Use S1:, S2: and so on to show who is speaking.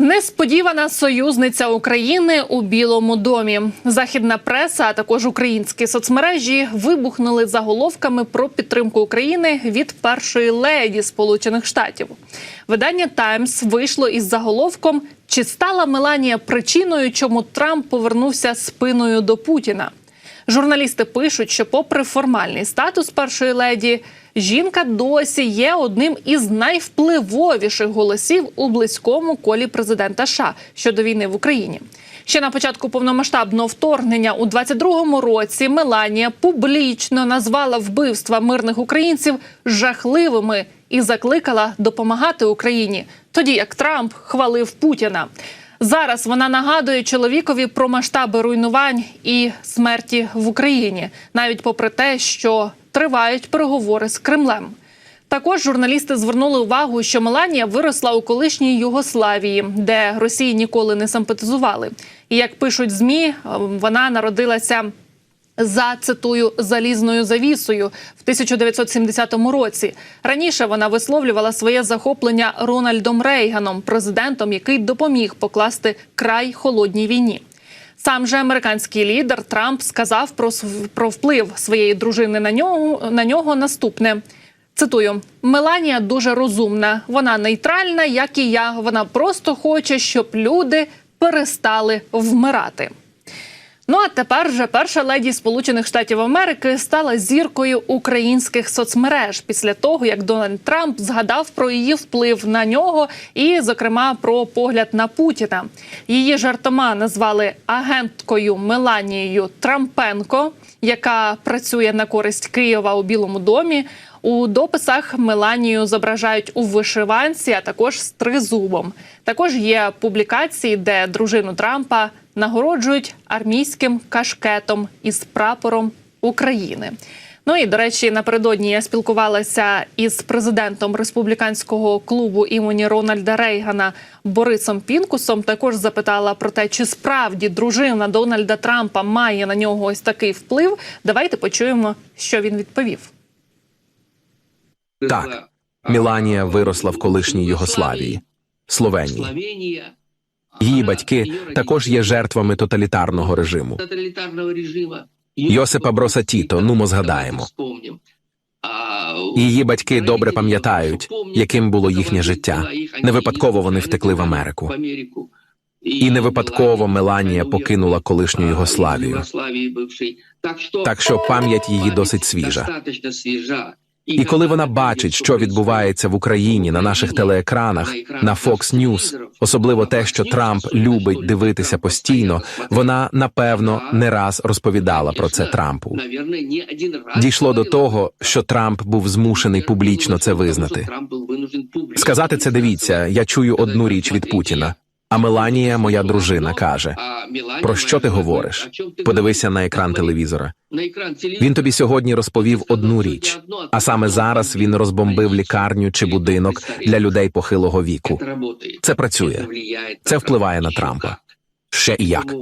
S1: Несподівана союзниця України у Білому домі. Західна преса, а також українські соцмережі вибухнули заголовками про підтримку України від першої леді Сполучених Штатів. Видання Таймс вийшло із заголовком Чи стала Меланія причиною, чому Трамп повернувся спиною до Путіна? Журналісти пишуть, що, попри формальний статус першої леді, жінка досі є одним із найвпливовіших голосів у близькому колі президента США щодо війни в Україні. Ще на початку повномасштабного вторгнення у 22-му році Меланія публічно назвала вбивства мирних українців жахливими і закликала допомагати Україні, тоді як Трамп хвалив Путіна. Зараз вона нагадує чоловікові про масштаби руйнувань і смерті в Україні, навіть попри те, що тривають переговори з Кремлем. Також журналісти звернули увагу, що Меланія виросла у колишній Югославії, де Росії ніколи не симпатизували. І як пишуть змі, вона народилася за цитую залізною завісою в 1970 році. Раніше вона висловлювала своє захоплення Рональдом Рейганом, президентом, який допоміг покласти край холодній війні. Сам же американський лідер Трамп сказав про про вплив своєї дружини на нього на нього наступне. Цитую: Меланія дуже розумна. Вона нейтральна, як і я. Вона просто хоче, щоб люди перестали вмирати. Ну а тепер вже перша леді Сполучених Штатів Америки стала зіркою українських соцмереж після того, як Дональд Трамп згадав про її вплив на нього, і, зокрема, про погляд на Путіна. Її жартома назвали агенткою Меланією Трампенко, яка працює на користь Києва у Білому домі. У дописах Меланію зображають у вишиванці, а також з тризубом. Також є публікації, де дружину Трампа нагороджують армійським кашкетом із прапором України. Ну і до речі, напередодні я спілкувалася із президентом республіканського клубу імені Рональда Рейгана Борисом Пінкусом. Також запитала про те, чи справді дружина Дональда Трампа має на нього ось такий вплив. Давайте почуємо, що він відповів.
S2: Так, Міланія виросла в колишній Югославії, Словенії. Її батьки також є жертвами
S3: тоталітарного режиму.
S2: Йосипа Броса Тіто, ну, ми згадаємо. Її батьки добре пам'ятають, яким було їхнє життя. Не випадково вони втекли в Америку.
S3: І не випадково Меланія покинула колишню Югославію.
S2: Так що пам'ять її досить свіжа. І коли вона бачить, що відбувається в Україні на наших телеекранах, на Fox News, особливо те, що Трамп любить дивитися постійно, вона напевно не раз розповідала про це Трампу. Дійшло до того, що Трамп був змушений публічно це визнати. Сказати це дивіться, я чую одну річ від Путіна. А Меланія, моя дружина, каже: про що ти говориш? Подивися на екран телевізора. Він тобі сьогодні розповів одну річ, а саме зараз він розбомбив лікарню чи будинок для людей похилого віку. Це працює. Це впливає на Трампа. Ще і як.